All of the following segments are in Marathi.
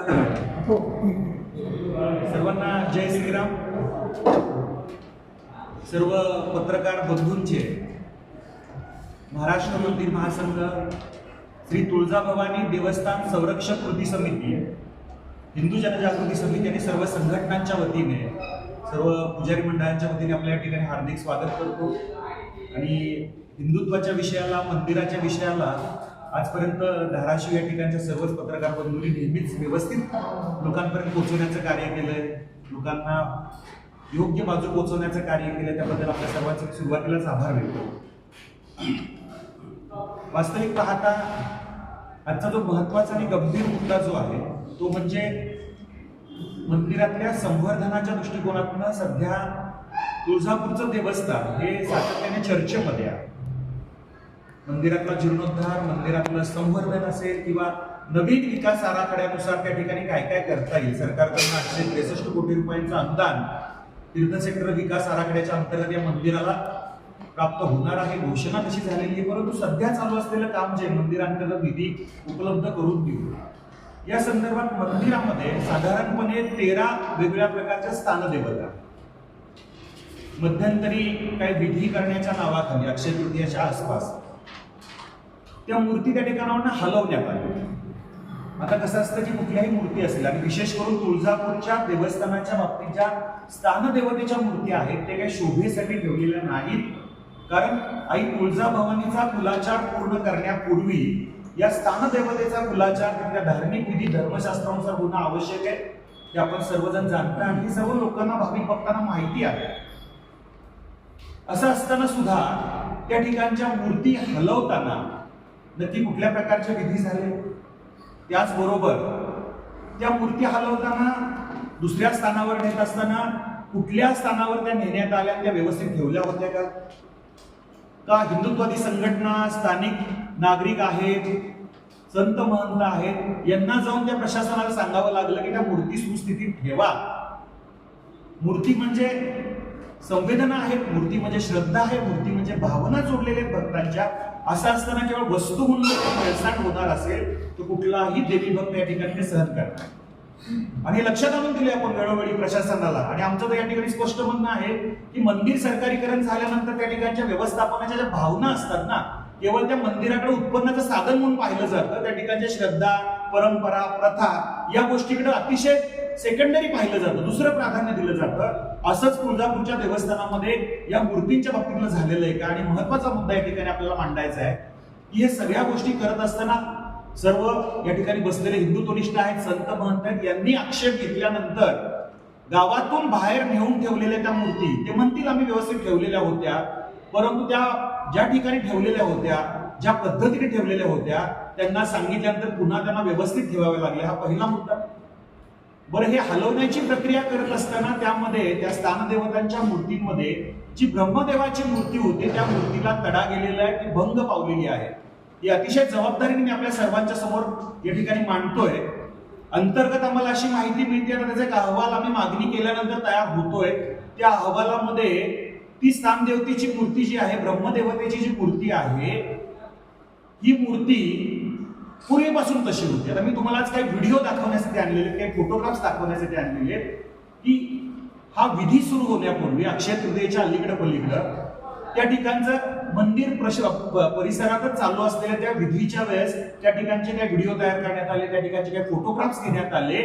हो. सर्वांना जय श्रीराम. सर्व पत्रकार बंधूंचे महाराष्ट्र मंदिर महासंघ श्री तुळजाभवानी देवस्थान संरक्षक कृती समिती हिंदू जनजागृती समिती आणि सर्व संघटनांच्या वतीने सर्व पुजारी मंडळांच्या वतीने आपल्या या ठिकाणी हार्दिक स्वागत करतो. आणि हिंदुत्वाच्या विषयाला मंदिराच्या विषयाला आजपर्यंत धाराशिव या ठिकाणच्या सर्वच पत्रकार बंधूंनी नेहमीच व्यवस्थित लोकांपर्यंत पोहोचवण्याचं कार्य केलंय. लोकांना योग्य बाजू पोहोचवण्याचं कार्य केलं त्याबद्दल आपल्या सर्वांचे सुरुवातीलाच आभार व्यक्त वास्तविक पाहता आजचा जो महत्त्वाचा आणि गंभीर मुद्दा जो आहे तो म्हणजे मंदिरातल्या संवर्धनाच्या दृष्टिकोनातून सध्या तुळजापूरचं देवस्थान हे सातत्याने चर्चेमध्ये आहे. मंदिरातला जीर्णोद्धार मंदिरातलं संवर्धन असेल किंवा नवीन विकास आराखड्यानुसार त्या ठिकाणी काय काय करता येईल? सरकारकडून आठशे त्रेसष्ट कोटी रुपयांचं अनुदान तीर्थक्षेत्र विकास आराखड्याच्या अंतर्गत या मंदिराला प्राप्त होणार आहे. घोषणा तशी झालेली आहे परंतु सध्या चालू असलेलं काम जे मंदिरांतर्गत निधी उपलब्ध करून देऊ. या संदर्भात मंदिरामध्ये साधारणपणे तेरा वेगवेगळ्या प्रकारच्या स्थानदेवता. मध्यंतरी काही विधी करण्याच्या नावाखाली अक्षय तृतीयाच्या आसपास. त्या मूर्ती त्या ठिकाणावरनं हलवण्यात आल्या. आता कसं असतं की कुठल्याही मूर्ती असेल आणि विशेष करून तुळजापूरच्या देवस्थानाच्या बाबतीत ज्या स्थानदेवतेच्या मूर्ती आहेत त्या काही शोभेसाठी ठेवलेल्या नाहीत. कारण आई तुळजाभवानीचा कुलाचार पूर्ण करण्यापूर्वी या स्थानदेवतेचा कुलाचार तिथल्या धार्मिक विधी धर्मशास्त्रानुसार होणं आवश्यक आहे. हे आपण सर्वजण जाणता आणि सर्व लोकांना भाविक भक्तांना माहिती आहे. असं असताना सुद्धा त्या ठिकाणच्या मूर्ती हलवताना नक्की कुठल्या प्रकारचे विधी झाले? त्याचबरोबर त्या मूर्ती हलवताना दुसऱ्या स्थानावर नेत असताना कुठल्या स्थानावर त्या नेण्यात आल्या आणि त्या व्यवस्थित ठेवल्या होत्या का? का हिंदुत्वादी संघटना स्थानिक नागरिक आहेत संत महंत आहेत यांना जाऊन त्या प्रशासनाला सांगावं लागलं की त्या मूर्ती सुस्थितीत ठेवा. मूर्ती म्हणजे संवेदना आहेत मूर्ती म्हणजे श्रद्धा आहे मूर्ती म्हणजे भावना जोडलेल्या भक्तांच्या. असं असताना केवळ वस्तू म्हणून वेळसाण होणार असेल तर कुठलाही देवी भक्त या ठिकाणी सहन करणार आणि हे लक्षात आणून दिले आपण वेळोवेळी प्रशासनाला. आणि आमचं तर या ठिकाणी स्पष्ट म्हणणं आहे की मंदिर सरकारीकरण झाल्यानंतर त्या ठिकाणच्या व्यवस्थापनाच्या ज्या भावना असतात ना केवळ त्या मंदिराकडे उत्पन्नाचं साधन म्हणून पाहिलं जातं त्या ठिकाणच्या श्रद्धा परंपरा प्रथा या गोष्टीकडे अतिशय सेकंडरी पाहिलं जातं दुसरं प्राधान्य दिलं जातं. असंच तुळजापूरच्या देवस्थानामध्ये या मूर्तींच्या बाबतीतलं झालेलं आहे का? आणि महत्त्वाचा मुद्दा या ठिकाणी आपल्याला मांडायचा आहे की हे सगळ्या गोष्टी करत असताना सर्व या ठिकाणी बसलेले हिंदुत्वनिष्ठ आहेत संत महंत आहेत यांनी आक्षेप घेतल्यानंतर गावातून बाहेर नेऊन ठेवलेल्या त्या मूर्ती ते म्हणतील आम्ही व्यवस्थित ठेवलेल्या होत्या परंतु त्या ज्या ठिकाणी ठेवलेल्या होत्या ज्या पद्धतीने ठेवलेल्या होत्या त्यांना सांगितल्यानंतर पुन्हा त्यांना व्यवस्थित ठेवाव्या लागल्या. हा पहिला मुद्दा. बरं हे हलवण्याची प्रक्रिया करत असताना त्यामध्ये त्या स्थानदेवतांच्या मूर्तींमध्ये जी ब्रह्मदेवाची मूर्ती होती त्या मूर्तीला तडा गेलेला आहे ती भंग पावलेली आहे. ही अतिशय जबाबदारीने मी आपल्या सर्वांच्या समोर या ठिकाणी मांडतोय. अंतर्गत आम्हाला अशी माहिती मिळते आता त्याचा एक अहवाल आम्ही मागणी केल्यानंतर तयार होतोय. त्या अहवालामध्ये ती स्थानदेवतेची मूर्ती जी आहे ब्रह्मदेवतेची जी मूर्ती आहे ही मूर्ती पूर्वीपासून तशी होती. आता मी तुम्हाला आज काही व्हिडिओ दाखवण्यासाठी आणलेले काही फोटोग्राफ्स दाखवण्यासाठी आणलेले आहेत की हा विधी सुरू होण्यापूर्वी अक्षय तृतीयेच्या अलीकडे पलीकडं त्या ठिकाणचं मंदिर प्रश परिसरातच चालू असलेल्या त्या विधीच्या वेळेस त्या ठिकाणचे काही व्हिडिओ तयार करण्यात आले त्या ठिकाणचे काही फोटोग्राफ्स घेण्यात आले.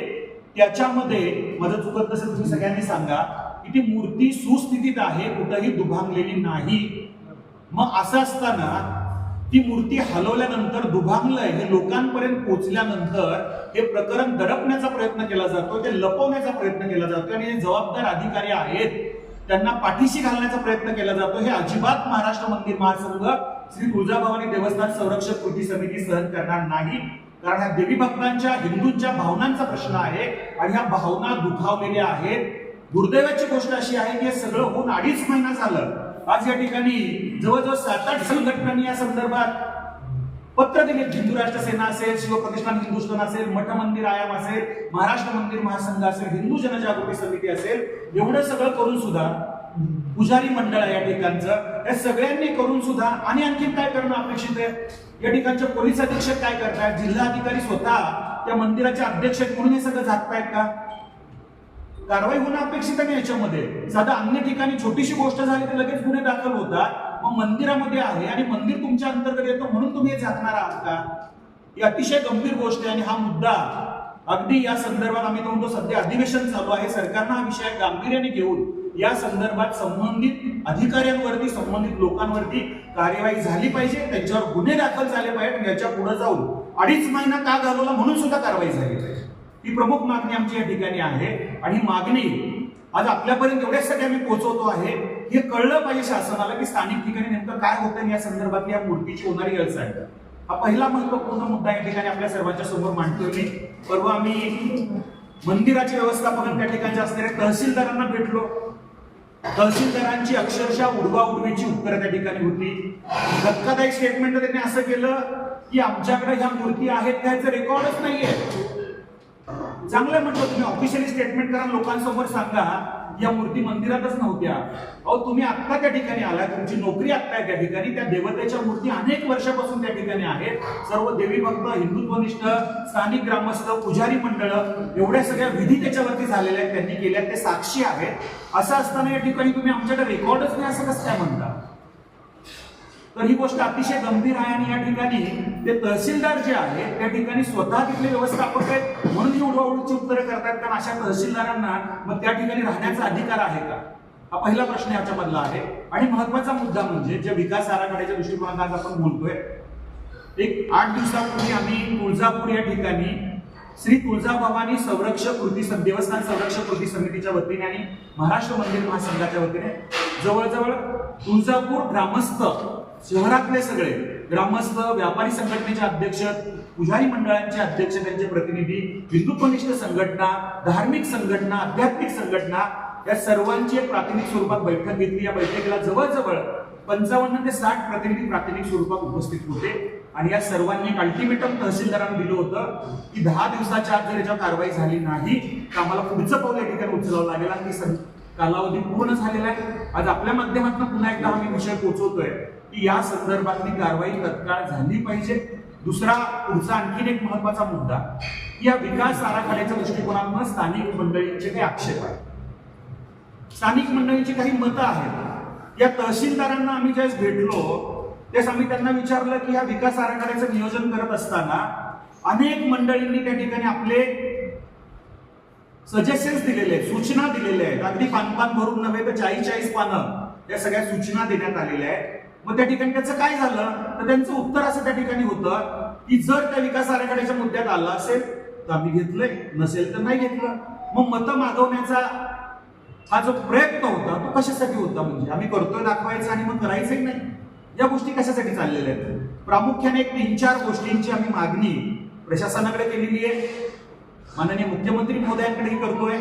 त्याच्यामध्ये माझं चुकत तसं तुम्ही सगळ्यांनी सांगा की ती मूर्ती सुस्थितीत आहे कुठंही दुभांगलेली नाही. मग असं असताना ती मूर्ती हलवल्यानंतर दुभांगलंय हे लोकांपर्यंत पोचल्यानंतर हे प्रकरण दडपण्याचा प्रयत्न केला जातो ते लपवण्याचा प्रयत्न केला जातो आणि हे जबाबदार अधिकारी आहेत. त्यांना पाठीशी घालण्याचा प्रयत्न केला जातो हे अजिबात महाराष्ट्र मंदिर महासंघ श्री तुळजाभवानी देवस्थान संरक्षक कृती समिती सहन करणार नाही. कारण ह्या देवी भक्तांच्या हिंदूंच्या भावनांचा प्रश्न आहे आणि ह्या भावना दुखावलेल्या आहेत. दुर्दैवाची गोष्ट अशी आहे की हे सगळं होऊन अडीच महिना झालं. आज या ठिकाणी जवळजवळ सात आठ संघटनांनी या संदर्भात पत्र दिले. हिंदू राष्ट्र सेना असेल शिवप्रतिष्ठान हिंदुस्थान असेल मठ मंदिर आयाम असेल महाराष्ट्र मंदिर महासंघ असेल हिंदू जनजागृती समिती असेल एवढं सगळं करून सुद्धा पुजारी मंडळ आहे या ठिकाणचं. या सगळ्यांनी करून सुद्धा आणि आणखी काय करणं अपेक्षित आहे? या ठिकाणचे पोलीस अधीक्षक काय करतात जिल्हाधिकारी स्वतः त्या मंदिराचे अध्यक्ष म्हणून हे सगळं झाकतायत का? कारवाई होणं अपेक्षित आहे याच्यामध्ये? साधा अन्य ठिकाणी छोटीशी गोष्ट झाली तर लगेच गुन्हे दाखल होतात. मग मंदिरामध्ये आहे आणि मंदिर तुमच्या अंतर्गत येतं म्हणून तुम्ही हे झाकणार आहात का? ही अतिशय गंभीर गोष्ट आहे आणि हा मुद्दा अगदी या संदर्भात आम्ही तो म्हणतो सध्या अधिवेशन चालू आहे. सरकारनं हा विषय गांभीर्याने घेऊन या संदर्भात संबंधित अधिकाऱ्यांवरती संबंधित लोकांवरती कार्यवाही झाली पाहिजे. त्यांच्यावर गुन्हे दाखल झाले पाहिजेत याच्यापुढे जाऊन अडीच महिना का घालवला म्हणून सुद्धा कारवाई झाली पाहिजे. ही प्रमुख मागणी आमची या ठिकाणी आहे. आणि मागणी आज आपल्यापर्यंत एवढ्यासाठी आम्ही पोहोचवतो आहे हे कळलं पाहिजे शासनाला की स्थानिक ठिकाणी नेमकं काय होतं आणि या संदर्भातली या मूर्तीची होणारी गैरसाईड हा पहिला महत्त्वपूर्ण मुद्दा या ठिकाणी आपल्या सर्वांच्या समोर मांडतोय मी. परवा आम्ही मंदिराचे व्यवस्थापन त्या ठिकाणचे असणाऱ्या तहसीलदारांना भेटलो. तहसीलदारांची अक्षरशः उडवा उडवीची उत्तरं त्या ठिकाणी होती. धक्कादायक स्टेटमेंट त्यांनी असं केलं की आमच्याकडे ह्या मूर्ती आहेत त्याचं रेकॉर्डच नाहीये. चांगलं म्हटलं तुम्ही ऑफिशियली स्टेटमेंट करा लोकांसमोर सांगा. या मूर्ती मंदिरातच नव्हत्या. अहो तुम्ही आत्ता त्या ठिकाणी आला तुमची नोकरी आत्ता आहे त्या ठिकाणी. त्या देवतेच्या मूर्ती अनेक वर्षापासून त्या ठिकाणी आहेत. सर्व देवी भक्त हिंदुत्वनिष्ठ स्थानिक ग्रामस्थ पुजारी मंडळ एवढ्या सगळ्या विधी त्याच्यावरती झालेल्या आहेत त्यांनी केल्या ते साक्षी आहेत. असं असताना या ठिकाणी तुम्ही आमच्याकडे रेकॉर्डच नाही असं कसं काय म्हणता? तर ही गोष्ट अतिशय गंभीर आहे आणि या ठिकाणी ते तहसीलदार जे आहेत त्या ठिकाणी स्वतः तिथले व्यवस्थापक आहेत म्हणून ही उडवाउडीची उत्तरं करतात कारण अशा तहसीलदारांना मग त्या ठिकाणी राहण्याचा अधिकार आहे का? हा पहिला प्रश्न याच्यामधला आहे. आणि महत्त्वाचा मुद्दा म्हणजे जे विकास आराखड्याच्या दृष्टिकोनात आज आपण बोलतोय एक आठ दिवसापूर्वी आम्ही तुळजापूर या ठिकाणी श्री तुळजाभवानी संरक्षक कृती देवस्थान संरक्षक कृती समितीच्या वतीने आणि महाराष्ट्र मंदिर महासंघाच्या वतीने जवळजवळ तुळजापूर ग्रामस्थ शहरातले सगळे ग्रामस्थ व्यापारी संघटनेचे अध्यक्ष पुजारी मंडळांचे अध्यक्ष त्यांचे प्रतिनिधी हिंदुत्वनिष्ठ संघटना धार्मिक संघटना आध्यात्मिक संघटना या सर्वांची एक प्राथमिक स्वरूपात बैठक घेतली. या बैठकीला जवळजवळ पंचावन्न ते साठ प्रतिनिधी प्राथमिक स्वरूपात उपस्थित होते. आणि या सर्वांनी एक अल्टिमेटम तहसीलदारांना दिलं होतं की दहा दिवसाच्या आत जर याच्यावर कारवाई झाली नाही तर आम्हाला पुढचं पाऊल या ठिकाणी उचलावं लागेल. आणि सं- कालावधी पूर्ण झालेला आहे. आज आपल्या माध्यमातून पुन्हा एकदा आम्ही विषय पोहोचवतोय. की या संदर्भातली कारवाई तत्काळ झाली पाहिजे. दुसरा पुढचा आणखीन एक महत्त्वाचा मुद्दा या विकास आराखड्याच्या दृष्टिकोनातून स्थानिक मंडळींचे काही आक्षेप आहेत. स्थानिक मंडळींची काही मतं आहेत. या तहसीलदारांना आम्ही ज्यावेळेस भेटलो त्यास आम्ही त्यांना विचारलं की या विकास आराखड्याचं नियोजन करत असताना अनेक मंडळींनी त्या ठिकाणी आपले सजेशन्स दिलेले आहेत सूचना दिलेल्या आहेत. अगदी पान पान भरून नव्हे तर चाळीस चाळीस पानं या सगळ्या सूचना देण्यात आलेल्या आहेत. मग त्या ठिकाणी त्याचं काय झालं? तर त्यांचं उत्तर असं त्या ठिकाणी होतं की जर त्या विकास आराखड्याच्या मुद्द्यात आला असेल तर आम्ही घेतलंय. नसेल तर नाही घेतलं. मग मतं मागवण्याचा हा जो प्रयत्न होता तो कशासाठी होता म्हणजे? आम्ही करतोय दाखवायचं आणि मग करायचंही नाही. या गोष्टी कशासाठी चाललेल्या आहेत? प्रामुख्याने एक तीन चार गोष्टींची आम्ही मागणी प्रशासनाकडे केलेली आहे. माननीय मुख्यमंत्री महोदयांकडेही करतोय.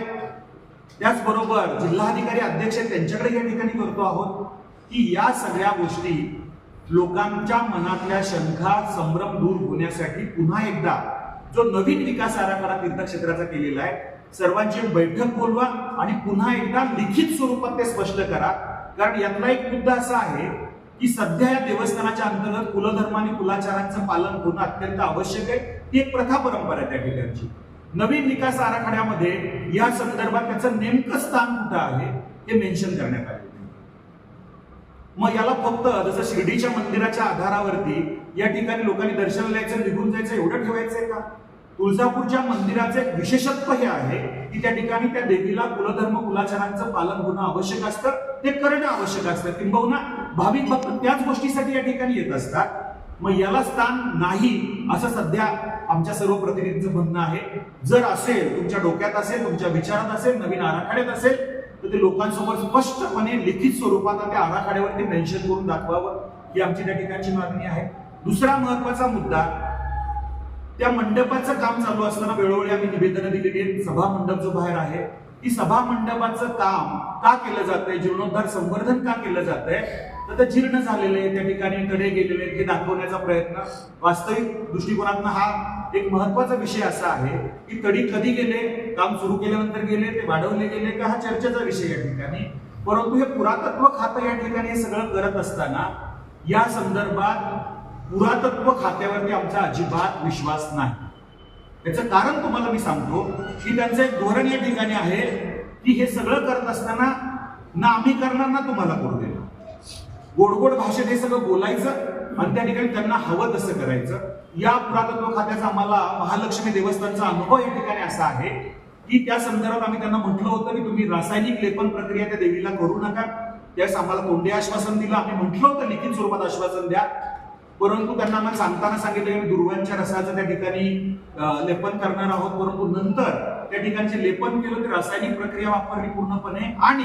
त्याचबरोबर जिल्हाधिकारी अध्यक्ष आहेत त्यांच्याकडे या ठिकाणी करतो आहोत. की या सगळ्या गोष्टी लोकांच्या मनातल्या शंका संभ्रम दूर होण्यासाठी पुन्हा एकदा जो नवीन विकास आराखडा तीर्थक्षेत्राचा केलेला आहे सर्वांची बैठक बोलवा आणि पुन्हा एकदा लिखित स्वरूपात ते स्पष्ट करा. कारण यातला एक मुद्दा असा आहे की सध्या या देवस्थानाच्या अंतर्गत कुलधर्म आणि कुलाचारांचं पालन होणं अत्यंत आवश्यक आहे. ती एक प्रथा परंपरा आहे त्या ठिकाणची. नवीन विकास आराखड्यामध्ये या संदर्भात त्याचं नेमकं स्थान कुठं आहे हे मेन्शन करण्यात आलं. मग याला फक्त जसं शिर्डीच्या मंदिराच्या आधारावरती या ठिकाणी लोकांनी दर्शन लिहायचं निघून जायचं एवढं ठेवायचंय का? तुळजापूरच्या मंदिराचं एक विशेषत्व हे आहे की त्या ठिकाणी त्या देवीला कुलधर्म कुलाचारांचं पालन होणं आवश्यक असतं. ते करणं आवश्यक असतं. किंबहुना भाविक भक्त त्याच गोष्टीसाठी या ठिकाणी येत असतात. मग याला स्थान नाही असं सध्या आमच्या सर्व प्रतिनिधींचं म्हणणं आहे. जर असेल तुमच्या डोक्यात असेल तुमच्या विचारात असेल नवीन आराखड्यात असेल तर ते लोकांसमोर स्पष्टपणे लिखित स्वरूपात त्या आराखड्यावरती मेन्शन करून दाखवावं ही आमची त्या ठिकाणची मागणी आहे. दुसरा महत्त्वाचा मुद्दा त्या मंडपाचं काम चालू असताना वेळोवेळी आम्ही निवेदनं दिलेली आहेत. सभा मंडप जो बाहेर आहे की सभा मंडपाचं काम का केलं जातंय जीर्णोद्धार संवर्धन का केलं जातंय तर ते जीर्ण झालेले आहे त्या ठिकाणी तडे गेलेले आहेत हे दाखवण्याचा प्रयत्न वास्तविक दृष्टिकोनातून हा एक महत्त्वाचा विषय असा आहे की तडी कधी गेले काम सुरू केल्यानंतर गेले ते वाढवले गेले का हा चर्चेचा विषय या ठिकाणी. परंतु हे पुरातत्व खातं या ठिकाणी हे सगळं करत असताना या संदर्भात पुरातत्व खात्यावरती आमचा अजिबात विश्वास नाही. याचं कारण तुम्हाला मी सांगतो की त्यांचं एक धोरण या ठिकाणी आहे की हे सगळं करत असताना ना आम्ही करणार ना तुम्हाला करू देणार. गोड गोड भाषेत हे सगळं बोलायचं आणि त्या ठिकाणी त्यांना हवं तसं करायचं. या पुरातत्व खात्याचा आम्हाला महालक्ष्मी देवस्थानचा अनुभव या ठिकाणी असा आहे की त्या संदर्भात आम्ही त्यांना म्हटलं होतं की तुम्ही रासायनिक लेपन प्रक्रिया त्या देवीला करू नका. त्यास आम्हाला कोणते आश्वासन दिलं. आम्ही म्हटलं होतं लिखित स्वरूपात आश्वासन द्या. परंतु त्यांना आम्हाला सांगताना सांगितलं की दुर्गांच्या दुर्वांच्या रसाचं त्या ठिकाणी लेपन करणार आहोत. परंतु नंतर त्या ठिकाणचे लेपन केलं तर रासायनिक प्रक्रिया वापरली पूर्णपणे आणि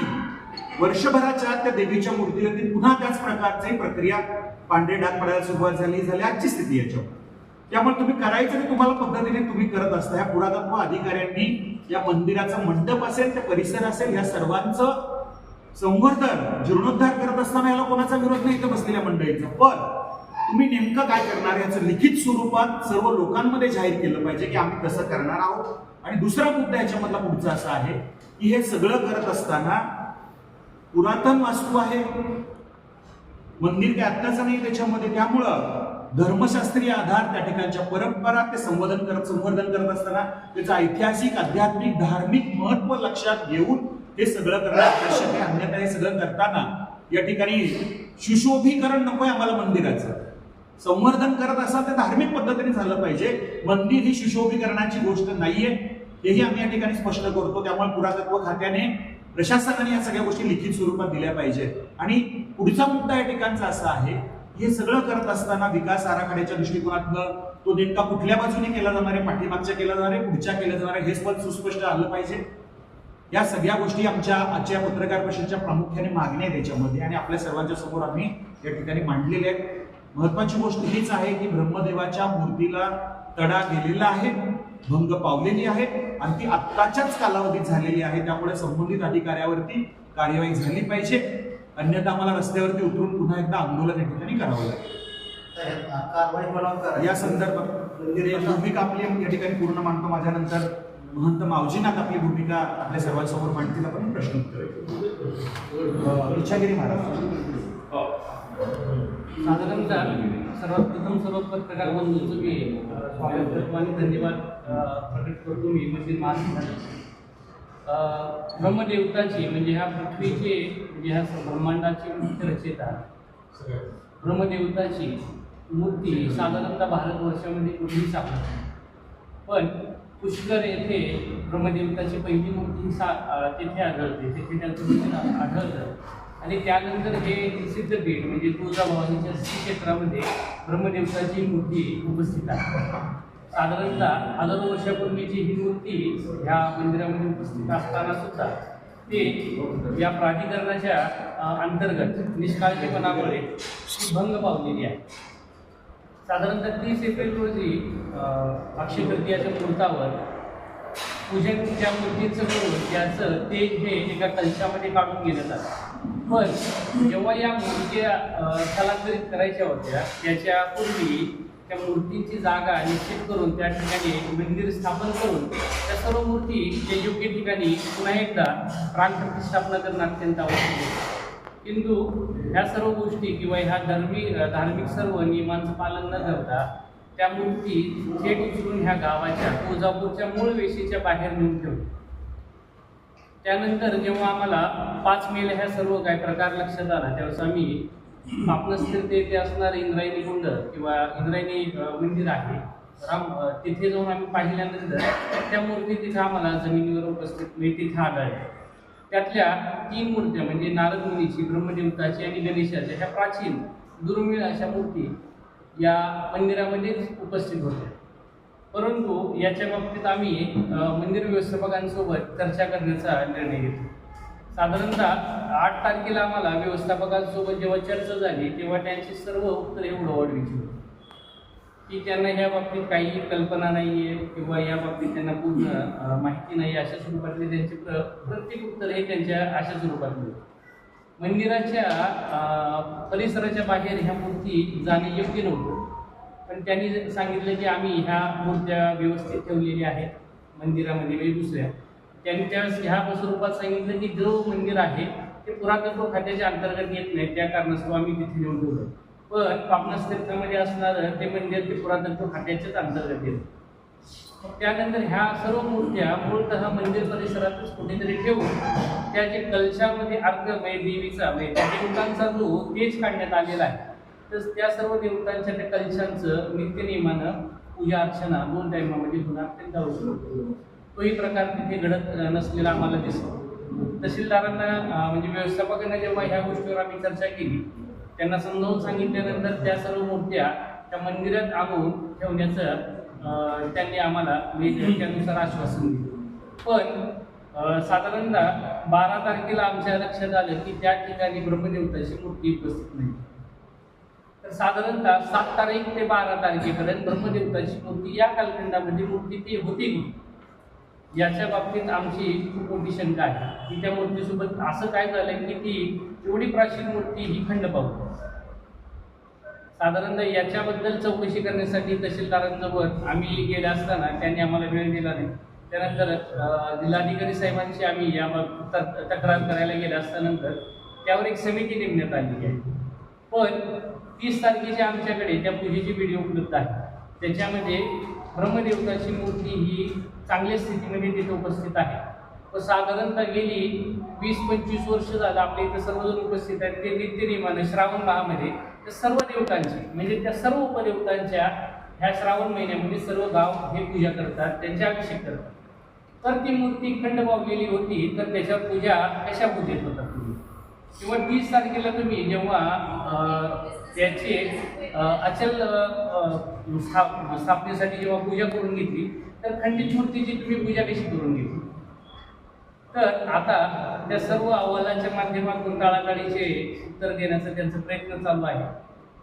वर्षभराच्या त्या देवीच्या मूर्तीवरती पुन्हा त्याच प्रकारची प्रक्रिया पांढरे डाग पडायला सुरुवात झाली झाली आजची स्थिती याच्यावर. त्यामुळे तुम्ही करायचं ते तुम्हाला पद्धतीने तुम्ही करत असता. या पुरातत्व अधिकाऱ्यांनी या मंदिराचा मंडप असेल ते परिसर असेल या सर्वांचं संवर्धन जीर्णोद्धार करत असताना याला कोणाचा विरोध नाही इथं बसलेल्या मंडळीचा. पण तुम्ही नेमकं काय करणार याचं लिखित स्वरूपात सर्व लोकांमध्ये जाहीर केलं पाहिजे की आम्ही कसं करणार आहोत. आणि दुसरा मुद्दा याच्यामधला पुढचा असा आहे की हे सगळं करत असताना पुरातन वास्तू आहे. मंदिर काय आत्ताचं नाही त्याच्यामध्ये? त्यामुळं धर्मशास्त्रीय आधार त्या ठिकाणच्या परंपरा ते संवर्धन करत संवर्धन करत असताना त्याचं ऐतिहासिक आध्यात्मिक धार्मिक महत्त्व लक्षात घेऊन हे सगळं करणं आवश्यक आहे. अन्यथा हे सगळं करताना या ठिकाणी सुशोभीकरण नकोय आम्हाला मंदिराचं. संवर्धन करत असाल तर धार्मिक पद्धतीने झालं पाहिजे. मंदिर ही सुशोभीकरणाची गोष्ट नाहीये. हेही आम्ही या ठिकाणी स्पष्ट करतो. त्यामुळे पुरातत्व खात्याने प्रशासनाने या सगळ्या गोष्टी लिखित स्वरूपात दिल्या पाहिजेत आणि पुढचा मुद्दा या ठिकाणचा असा आहे हे सगळं करत असताना विकास आराखड्याच्या दृष्टिकोनातनं तो नेमका कुठल्या बाजूने केला जाणार आहे? पाठीमागच्या केला जाणार आहे? पुढच्या केल्या जाणार आहे? हेच पण सुस्पष्ट आलं पाहिजे. या सगळ्या गोष्टी आमच्या आजच्या पत्रकार परिषदेच्या प्रामुख्याने मागण्या आहेत त्याच्यामध्ये आणि आपल्या सर्वांच्या समोर आम्ही या ठिकाणी मांडलेल्या आहेत. महत्वाची गोष्ट हीच आहे की ब्रह्मदेवाच्या मूर्तीला तडा गेलेला आहे भंग पावलेली आहे आणि ती आत्ताच्याच कालावधीत झालेली आहे. त्यामुळे संबंधित अधिकाऱ्यावरती कार्यवाही झाली पाहिजे. अन्यथा आम्हाला रस्त्यावरती उतरून पुन्हा एकदा आंदोलन या ठिकाणी करावं लागेल. या संदर्भात म्हणजे भूमिका आपली या ठिकाणी पूर्ण मांडतो. माझ्यानंतर महंत मावजीनाथ आपली भूमिका आपल्या सर्वांसमोर मांडतील. आपण प्रश्न उत्तर इच्छागिरी महाराज. हो. साधारणतः सर्वात प्रथम सर्व पत्रकार मी म्हणजे स्वागत आणि धन्यवाद प्रकट करतो मी म्हणजे महासंघाला ब्रह्मदेवताची म्हणजे ह्या पृथ्वीचे म्हणजे ह्या ब्रह्मांडाची मुख्य रचयिता. ब्रह्मदेवताची मूर्ती साधारणतः भारतवर्षामध्ये कुठेही सापडत पण पुष्कर येथे ब्रह्मदेवताची पहिली मूर्ती सा तेथे तिथे आढळते. तिथे त्यांचं आढळतं. आणि त्यानंतर हे सिद्ध पीठ म्हणजे तुळजाभवानीच्या श्री क्षेत्रामध्ये ब्रह्मदेवताची मूर्ती उपस्थित आहे. साधारणतः हजारो वर्षापूर्वीची ही मूर्ती ह्या मंदिरामध्ये उपस्थित असताना सुद्धा ते या प्राधिकरणाच्या अंतर्गत निष्काळजीपणामुळे भंग पावलेली आहे. साधारणतः तीस एप्रिल रोजी अक्षय तृतीयाच्या मुहूर्तावर पूजन त्या मूर्तीचं करून त्याचं ते हे एका कलशामध्ये काढून गेलं जातं पण जेव्हा या मूर्त्या स्थलांतरित करायच्या होत्या त्याच्यापूर्वी त्या मूर्तीची जागा निश्चित करून त्या ठिकाणी मंदिर स्थापन करून त्या सर्व मूर्ती जे योग्य ठिकाणी पुन्हा एकदा प्राणप्रतिष्ठापना करणं अत्यंत आवश्यक आहे. किंतु ह्या सर्व गोष्टी किंवा ह्या धार्मिक धार्मिक सर्व नियमांचं पालन न करता त्या मूर्ती थेट उचलून ह्या गावाच्या तुळजापूरच्या मूळ वेशीच्या बाहेर नेऊन ठेवली. त्यानंतर जेव्हा आम्हाला पाच मेला ह्या सर्व काय प्रकार लक्षात आला त्यावेळेस आम्ही आपणस्थिर येथे असणारं इंद्रायणी कुंड किंवा इंद्रायणी मंदिर आहे. राम तिथे जाऊन आम्ही पाहिल्यानंतर त्या मूर्ती तिथे आम्हाला जमिनीवर उपस्थित म्हणजे तिथे आढळल्या त्यातल्या तीन मूर्त्या म्हणजे नारद मुनीची ब्रह्मदेवताची आणि गणेशाच्या ह्या प्राचीन दुर्मिळ अशा मूर्ती या मंदिरामध्येच उपस्थित होत्या परंतु याच्या बाबतीत आम्ही मंदिर व्यवस्थापकांसोबत चर्चा करण्याचा निर्णय घेतला. साधारणतः आठ तारखेला आम्हाला व्यवस्थापकांसोबत जेव्हा चर्चा झाली तेव्हा त्यांची सर्व उत्तर एवढं वाढवीची होती. की त्यांना ह्या बाबतीत काही कल्पना नाही आहे किंवा या बाबतीत त्यांना पूर्ण माहिती नाही अशा स्वरूपातले त्यांचे प्र प्रत्येक उत्तर हे त्यांच्या अशा स्वरूपातले होते. मंदिराच्या परिसराच्या बाहेर ह्या मूर्ती जाणे योग्य नव्हतं. पण त्यांनी सांगितलं की आम्ही ह्या मूर्त्या व्यवस्थित ठेवलेल्या आहेत मंदिरामध्ये म्हणजे दुसऱ्या. त्यांनी त्यावेळेस ह्या स्वरूपात सांगितलं की जो मंदिर आहे ते पुरातत्व खात्याच्या अंतर्गत येत नाही. त्या कारणास्तव आम्ही तिथे नेऊन ठेवलं. पण पापनास तीर्थामध्ये असणारं ते मंदिर ते पुरातत्व खात्याच्याच अंतर्गत येतं. त्यानंतर ह्या सर्व मूर्त्या मूळतः मंदिर परिसरातच कुठेतरी ठेवून त्या जे कलशामध्ये अर्घ म्हणजे देवीचा म्हणजे त्या देवतांचा जो तेज काढण्यात आलेला आहे तर त्या सर्व देवतांच्या त्या कलशांचं नित्यनियमानं पूजा अर्चना दोन टायमामध्ये होणार ते जाऊ शकतो तोही प्रकार तिथे घडत नसलेला आम्हाला दिसतो. तहसीलदारांना म्हणजे व्यवस्थापकांना जेव्हा ह्या गोष्टीवर आम्ही चर्चा केली त्यांना समजावून सांगितल्यानंतर त्या सर्व मूर्त्या त्या मंदिरात आणून ठेवण्याचं त्यांनी आम्हाला त्यानुसार आश्वासन दिलं. पण साधारणतः बारा तारखेला आमच्या लक्षात आलं की त्या ठिकाणी ब्रह्मदेवताची मूर्ती उपस्थित नाही. तर साधारणतः सात तारीख ते बारा तारखेपर्यंत ब्रह्मदेवताची मूर्ती या कालखंडामध्ये मूर्ती ती होती याच्या बाबतीत आमची खूप मोठी शंका आहे. की त्या मूर्तीसोबत असं काय झालं की ती एवढी प्राचीन मूर्ती ही खंड पावते साधारणतः याच्याबद्दल चौकशी करण्यासाठी तहसीलदारांजवळ आम्ही गेले असताना त्यांनी आम्हाला वेळ दिला नाही. त्यानंतर जिल्हाधिकारी साहेबांशी आम्ही या तक- तक्रार करायला गेले असतानंतर त्यावर एक समिती नेमण्यात आली आहे. पण तीस तारखेची आमच्याकडे त्या पूजेची व्हिडिओ उपलब्ध आहे त्याच्यामध्ये ब्रह्मदेवताची मूर्ती ही चांगल्या स्थितीमध्ये तिथे उपस्थित आहे. व साधारणतः गेली वीस पंचवीस वर्ष झालं आपल्या इथं सर्वजण उपस्थित आहेत. ते नित्यनियमाने श्रावण माहामध्ये त्या सर्व देवतांची म्हणजे त्या सर्व उपदेवतांच्या ह्या श्रावण महिन्यामध्ये सर्व गाव हे पूजा करतात त्यांचे अभिषेक करतात. तर ती मूर्ती खंड पावलेली होती तर त्याच्यावर पूजा कशा पूजेत होतात तुम्ही. किंवा तीस तारखेला तुम्ही जेव्हा त्याचे अचल स्थाप स्थापनेसाठी जेव्हा पूजा करून घेतली तर खंडित मूर्तीची तुम्ही पूजा कशी करून घेतली? तर आता त्या सर्व अहवालाच्या माध्यमातून काळाकाळीचे उत्तर देण्याचा त्यांचा प्रयत्न चालू आहे.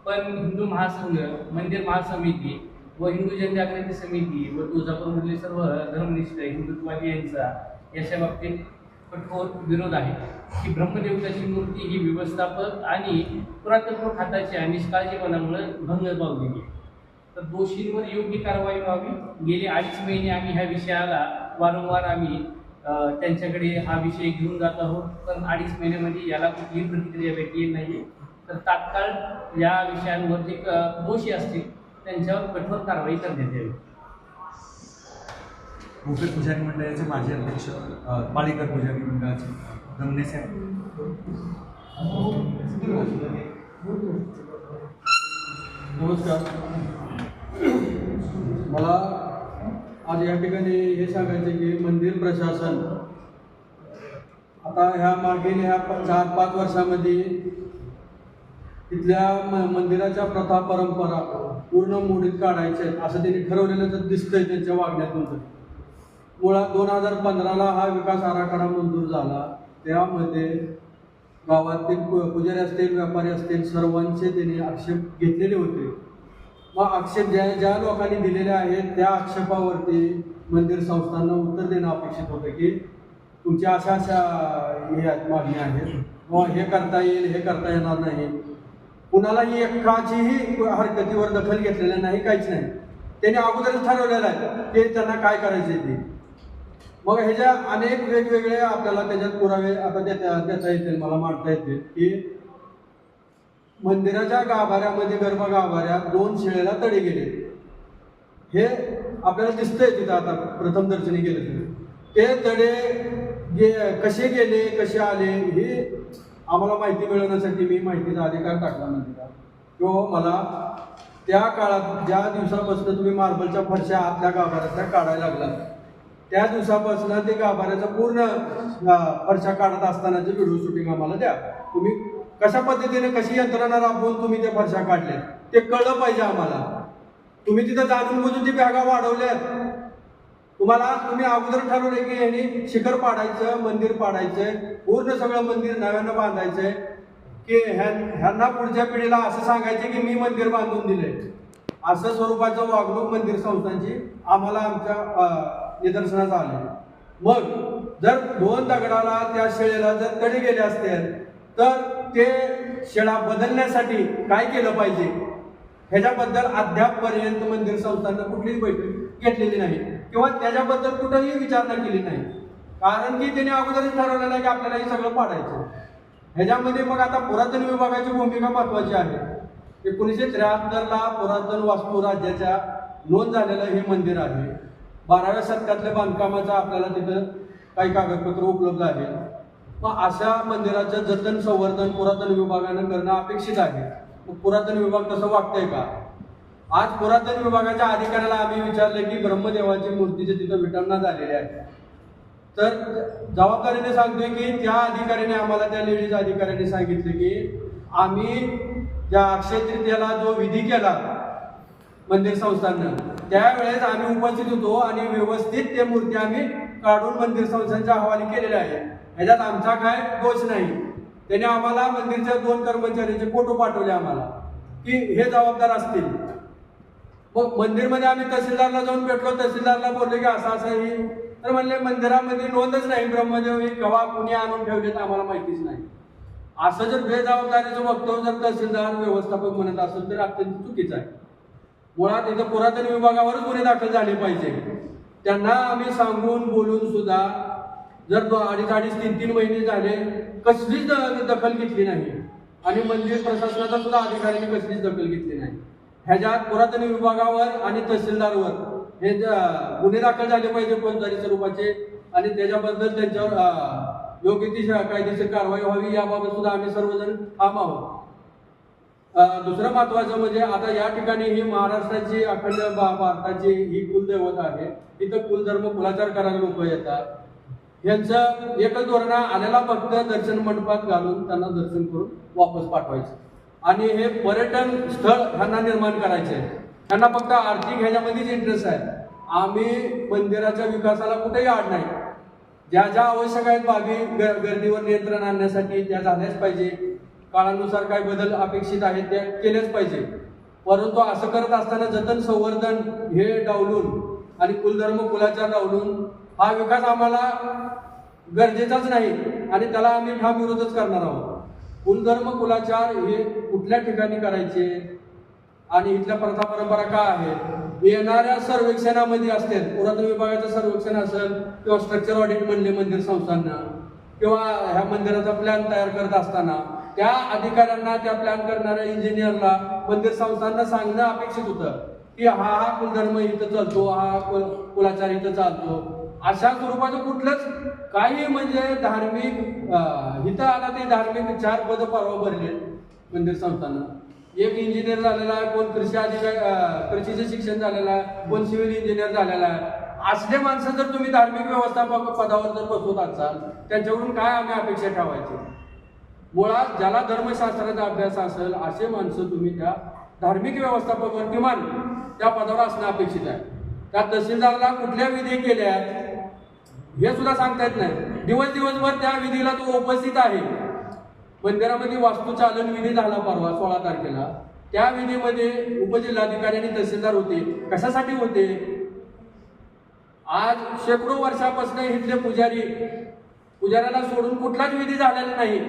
पण हिंदू महासंघ मंदिर महासमिती व हिंदू जनजागृती समिती व तुळजापूरमधले सर्व धर्मनिष्ठ हिंदुत्वादी यांचा याच्या बाबतीत कठोर विरोध आहे. की ब्रह्मदेवताची मूर्ती ही व्यवस्थापक आणि पुरातत्व खात्याच्या निष्काळजीपणामुळे भंग पावलेली आहे. तर दोषींवर योग्य कारवाई व्हावी. गेले अडीच महिने आम्ही ह्या विषयाला वारंवार आम्ही त्यांच्याकडे हा विषय घेऊन जात आहोत. पण अडीच महिन्यामध्ये याला कुठलीही प्रतिक्रिया भेटली नाही. तर तात्काळ या विषयांवर जे दोषी असतील त्यांच्यावर कठोर कारवाई करण्यात यावी. मुख्य पुजारी मंडळाचे माजी अध्यक्ष पाळीकर पुजारी मंडळाचे गमने साहेब. नमस्कार. मला आज या ठिकाणी हे सांगायचं की मंदिर प्रशासन आता ह्या मागील ह्या चार पाच वर्षामध्ये तिथल्या म मंदिराच्या प्रथा परंपरा पूर्ण मोडीत काढायच्या आहेत असं त्यांनी ठरवलेलं तर दिसतंय त्यांच्या वागण्यातून तर. मुळात दोन हजार पंधराला हा विकास आराखडा मंजूर झाला. त्यामध्ये गावातील पुजारी असतील व्यापारी असतील सर्वांचे त्यांनी आक्षेप घेतलेले होते. मग आक्षेप ज्या ज्या लोकांनी दिलेले आहेत त्या आक्षेपावरती मंदिर संस्थांना उत्तर देणं अपेक्षित होतं की तुमच्या अशा अशा हे आहेत मागण्या आहेत. मग हे करता येईल हे करता येणार नाही. कुणालाही एकाचीही हरकतीवर दखल घेतलेल्या नाही काहीच नाही. त्यांनी अगोदरच ठरवलेलं आहे ते त्यांना काय करायचे ते. मग ह्याच्या अनेक वेगवेगळे आपल्याला त्याच्यात पुरावे आता देता देता येतील मला मांडता येतील की मंदिराच्या गाभाऱ्यामध्ये गर्भ गाभाऱ्यात दोन शिळेला तडे गेले. हे आपल्याला दिसतंय तिथं आता प्रथम दर्शनी गेले ते तडे गे कसे गेले कसे आले हे आम्हाला माहिती मिळवण्यासाठी मी माहितीचा अधिकार टाकला मंदिरात किंवा मला त्या काळात ज्या दिवसापासून तुम्ही मार्बलच्या फरशा आतल्या गाभाऱ्यातल्या काढायला लागला त्या दिवसापासून ते गाभाऱ्याचा पूर्ण फरशा काढत असतानाचे व्हिडिओ शूटिंग आम्हाला द्या. तुम्ही कशा पद्धतीने कशी यंत्रणा राबवून तुम्ही त्या फरशा काढल्या ते कळलं पाहिजे आम्हाला. तुम्ही तिथं जाणून बुजून ती बॅगा वाढवल्यात. तुम्हाला तुम्ही अगोदर ठरवले की यांनी शिखर पाडायचं मंदिर पाडायचंय पूर्ण सगळं मंदिर नव्यानं बांधायचंय. की ह्यांना पुढच्या पिढीला असं सांगायचे की मी मंदिर बांधून दिले असं स्वरूपाचं वागणूक मंदिर संस्थांची आम्हाला आमच्या निदर्शनात निदर्शनास आले मग जर दोन दगडाला त्या शेळेला जर तडे गेले असते तर ते शेळा बदलण्यासाठी काय केलं पाहिजे? ह्याच्याबद्दल अद्यापपर्यंत मंदिर संस्थांना कुठलीच बैठक घेतलेली नाही. किंवा त्याच्याबद्दल कुठंही विचारणा केली नाही. कारण की त्याने अगोदरच ठरवलेलं आहे की आपल्याला हे सगळं पाडायचं. ह्याच्यामध्ये मग आता पुरातन विभागाची भूमिका महत्वाची आहे. एकोणीसशे त्र्याहत्तरला पुरातन वास्तू राज्याच्या नोंद झालेलं हे मंदिर आहे. बाराव्या शतकातल्या बांधकामाचा आपल्याला तिथं काही कागदपत्र उपलब्ध आहेत मग अशा मंदिराचं जतन संवर्धन पुरातन विभागानं करणं अपेक्षित आहे. मग पुरातन विभाग तसं वागतंय का? आज पुरातन विभागाच्या अधिकाऱ्याला आम्ही विचारलं की ब्रह्मदेवाची मूर्तीचे तिथं विटंबना झालेली आहे. तर जबाबदारीने सांगतोय की त्या अधिकाऱ्याने आम्हाला त्या लेडीज अधिकाऱ्याने सांगितलं की आम्ही ज्या अक्षय तृतीयाला जो विधी केला मंदिर संस्थांनं त्यावेळेस आम्ही उपस्थित होतो आणि व्यवस्थित ते मूर्ती आम्ही काढून मंदिर संस्थांच्या हवाली केलेल्या आहे ह्याच्यात आमचा काय दोष नाही. त्याने आम्हाला मंदिरच्या दोन कर्मचाऱ्यांचे फोटो पाठवले आम्हाला की हे जबाबदार असतील. मग मंदिरमध्ये आम्ही तहसीलदारला जाऊन भेटलो तहसीलदारला बोललो की असं असं ही तर म्हणले मंदिरामध्ये नोंदच नाही ब्रह्मदेव ही कवा कुणी आणून ठेवलेत आम्हाला माहितीच नाही. असं जर बेजबाबदारीचं वक्तव्य जर तहसीलदार व्यवस्थापक म्हणत असेल तर अत्यंत चुकीचं आहे. मुळात इथं पुरातन विभागावरच गुन्हे दाखल झाले पाहिजे. त्यांना आम्ही सांगून बोलून सुद्धा जर अडीच अडीच तीन तीन महिने झाले कसलीच दखल घेतली नाही. आणि मंदिर प्रशासनाचा सुद्धा अधिकाऱ्यांनी कसलीच दखल घेतली नाही. ह्याच्यात पुरातन विभागावर आणि तहसीलदारवर हे गुन्हे दाखल झाले पाहिजे फौजदारी स्वरूपाचे आणि त्याच्याबद्दल त्यांच्यावर अं, योग्य ती कायदेशीर कारवाई व्हावी याबाबत सुद्धा आम्ही सर्वजण ठाम आहोत. दुसरं महत्वाचं म्हणजे आता या ठिकाणी ही महाराष्ट्राची अखंड भारताची ही कुलदैवत आहे. इथं कुलधर्म कुलाचार करायला लोक येतात. यांचं एकच धोरण आलेला भक्त दर्शन मंडपात घालून त्यांना दर्शन करून वापस पाठवायचं. आणि हे पर्यटन स्थळ ह्यांना निर्माण करायचे त्यांना फक्त आर्थिक ह्याच्यामध्येच इंटरेस्ट आहे. आम्ही मंदिराच्या विकासाला कुठेही आड नाही. ज्या ज्या आवश्यक आहेत बाबी ग- गर्दीवर नियंत्रण आणण्यासाठी त्या झाल्याच पाहिजे. काळानुसार काय बदल अपेक्षित आहेत त्या केल्याच पाहिजे. परंतु असं करत असताना जतन संवर्धन हे डावलून आणि कुलधर्म कुलाचार डावलून हा विकास आम्हाला गरजेचाच नाही आणि त्याला आम्ही ठाम विरोधच करणार आहोत. कुलधर्म कुलाचार हे कुठल्या ठिकाणी करायचे? आणि इथल्या प्रथा परंपरा काय आहेत येणाऱ्या सर्वेक्षणामध्ये असतील पुरातन विभागाचं सर्वेक्षण असेल किंवा स्ट्रक्चर ऑडिट म्हणले मंदिर संस्थांना किंवा ह्या मंदिराचा प्लॅन तयार करत असताना त्या अधिकाऱ्यांना त्या प्लॅन करणाऱ्या इंजिनियरला मंदिर संस्थांना सांगणं अपेक्षित होतं की हा हा कुलधर्म इथं चालतो हा कुल कुलाचार इथं चालतो. अशा स्वरूपाचं कुठलंच काही म्हणजे धार्मिक इथं आला ते धार्मिक चार पद परवा भरले मंदिर संस्थांना. एक इंजिनियर झालेला आहे कोण कृषी अधिकारी कृषीचं शिक्षण झालेलं आहे कोण सिव्हिल इंजिनियर झालेला आहे. असले माणसं जर तुम्ही धार्मिक व्यवस्थापक पदावर जर बसवत असाल त्यांच्याकडून काय आम्ही अपेक्षा ठेवायची? मुळात ज्याला धर्मशास्त्राचा अभ्यास असेल असे माणसं तुम्ही त्या धार्मिक व्यवस्थापकावर किमान त्या पदावर असणं अपेक्षित आहे. त्या तहसीलदारला कुठल्या विधी केल्या हे सुद्धा सांगता येत नाही. दिवस दिवसभर त्या विधीला तो उपस्थित आहे. मंदिरामध्ये वास्तुचालन विधी झाला परवा सोळा तारखेला. त्या विधीमध्ये उपजिल्हाधिकारी आणि तहसीलदार होते. कशासाठी होते? आज शेकडो वर्षापासून इथले पुजारी पुजाऱ्याला सोडून कुठलाच विधी झालेला नाही.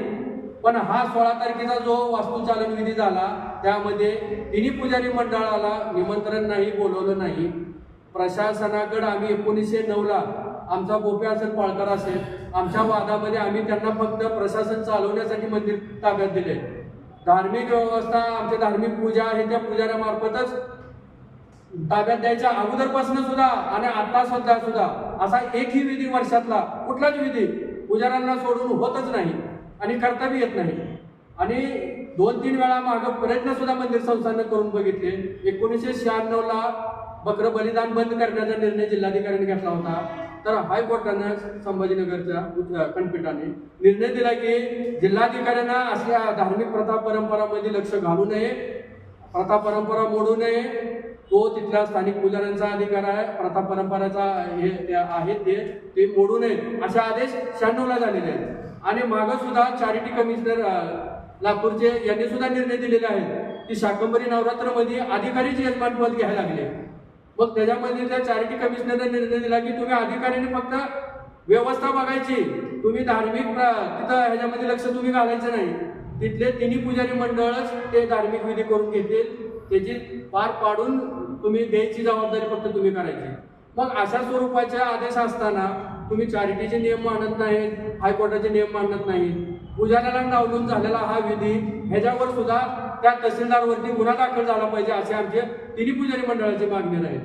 पण हा सोळा तारखेचा जो वास्तुचालन विधी झाला त्यामध्ये तिन्ही पुजारी मंडळाला निमंत्रण नाही बोलवलं नाही. प्रशासनाकडे आम्ही एकोणीसशे नऊला आमचा बोपे असेल पाळकर असेल आमच्या वादामध्ये आम्ही त्यांना फक्त प्रशासन चालवण्यासाठी मंदिर ताब्यात दिले. धार्मिक व्यवस्था आमच्या धार्मिक पूजा हे त्या पुजाऱ्यामार्फतच ताब्यात द्यायच्या अगोदरपासून सुद्धा आणि आता सध्या सुद्धा असा एकही विधी वर्षातला कुठलाच विधी पुजाऱ्यांना सोडून होतच नाही आणि करता बी येत नाही. आणि दोन तीन वेळा माग प्रयत्न सुद्धा मंदिर संस्थानं करून बघितले. एकोणीसशे शहाण्णवला बकर बलिदान बंद करण्याचा निर्णय जिल्हाधिकाऱ्यांनी घेतला होता. तर हायकोर्टानं संभाजीनगरच्या खंडपीठाने निर्णय दिला की जिल्हाधिकाऱ्यांना असल्या धार्मिक प्रथा परंपरामध्ये लक्ष घालू नये प्रथा परंपरा मोडू नये. तो तिथल्या स्थानिक पुजाऱ्यांचा अधिकार आहे प्रथा परंपराचा हे ते आहे ते ते मोडू नये असे आदेश शहाण्णवला झालेले आहेत. आणि मागं सुद्धा चॅरिटी कमिशनर लातूरचे यांनी सुद्धा निर्णय दिलेले आहेत की शाकंबरी नवरात्रमध्ये अधिकारीचे यजमानपद घ्यायला लागले. मग त्याच्यामध्ये त्या चॅरिटी कमिशनरने निर्णय दिला की तुम्ही अधिकाऱ्याने फक्त व्यवस्था बघायची. तुम्ही धार्मिक तिथं ह्याच्यामध्ये लक्ष तुम्ही घालायचं नाही. तिथले तिन्ही पुजारी मंडळच ते धार्मिक विधी करून घेतील. त्याची पार पाडून तुम्ही द्यायची जबाबदारी फक्त तुम्ही करायची. मग अशा स्वरूपाचे आदेश असताना तुम्ही चॅरिटीचे नियम मानत नाहीत हायकोर्टाचे नियम मानत नाहीत. पुजाऱ्याला डावलून झालेला हा विधी ह्याच्यावर सुद्धा त्या तहसीलदारवरती गुन्हा दाखल झाला पाहिजे असे आमचे तिन्ही पुजारी मंडळाची मागणी राहील